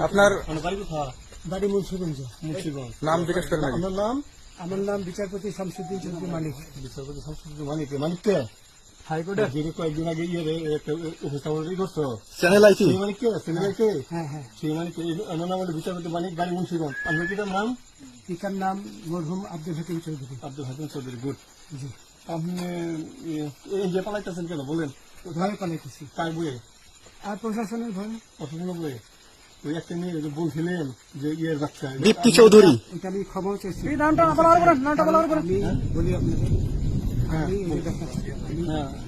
আপনার বাড়ি মুন্সিগঞ্জ নাম জিজ্ঞেস করেন আগে। আমার নাম আমার নাম বিচারপতি শামসুদ্দিন চৌধুরী মালিক বিচারপতি সংসদ মালিক মালিককে হাইকোর্টে? যিনি কয়েকদিন আগে ইয়ে উপস্থাপন করছ। চ্যানেল আইসি সেই মালিককে সিনেমাকে হ্যাঁ হ্যাঁ। সেই মালিককে আমার নাম হলো বিচারপতি মালিক গাড়ি মুন্সিগঞ্জ। আপনার কি নাম? পিতার নাম মরহুম আব্দুল হাকিম চৌধুরী। আব্দুল হাকিম চৌধুরী গুড জি। আপনি এই যে পালাইতেছেন কেন? বলেন। ভয় পালাইতেছি। কার বইয়ে? আর প্রশাসনের ভয়। অসুবিধা বইয়ে? ওই একটা মেয়ে যে বলছিলেন যে ইয়ের বাচ্চা। দীপ্তি চৌধুরী। এটা আমি ক্ষমাও চাইছি আমি বলি আপনাদের আমি এই দেখাচ্ছি আমি হ্যাঁ ইয়ে যুগে কিসের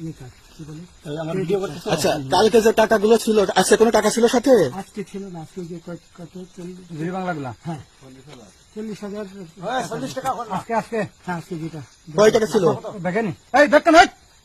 ই কার্ড কি বলে? এই আমার ভিডিও করতেছে আচ্ছা কালকে যে টাকাগুলো ছিল আজকে কোনো টাকা ছিল সাথে? আজকে ছিল না আজকে যে কত কত চল্লিশ? বাংলাগুলা? হ্যাঁ। চল্লিশ হাজার। আজকে আজকে হ্যাঁ আজকে যেটা। কয় টাকা ছিল? দেখেনি। এই দেখেন দেখেন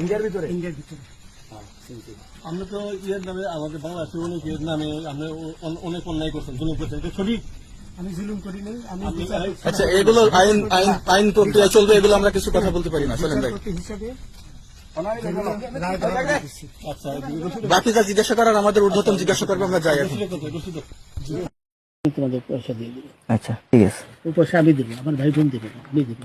ইন্ডিয়ার ভিতরে? ইন্ডিয়ার ভিতরে। আমরা তো ইয়ের নামে আমাদের বাংলাদেশে অনেক ইয়ের নামে আপনি অনেক অন্যায় করছেন জুলুম করছেন এটা সঠিক আমি জুলুম করি নাই আমি আচ্ছা এগুলো আইন আইন আইন প্রক্রিয়া চলবে এগুলো আমরা কিছু কথা বলতে পারি না চলেন ভাই। হিসাবে। আচ্ছা বাকি যা জিজ্ঞাসা করার আমাদের ঊর্ধ্বতন জিজ্ঞাসা করবে আমরা যাই তোমাদের পয়সা দিয়ে দেবো। আচ্ছা ঠিক আছে। পয়সা আমি দেবো আমার ভাই বোন দেবে আমি দেবো।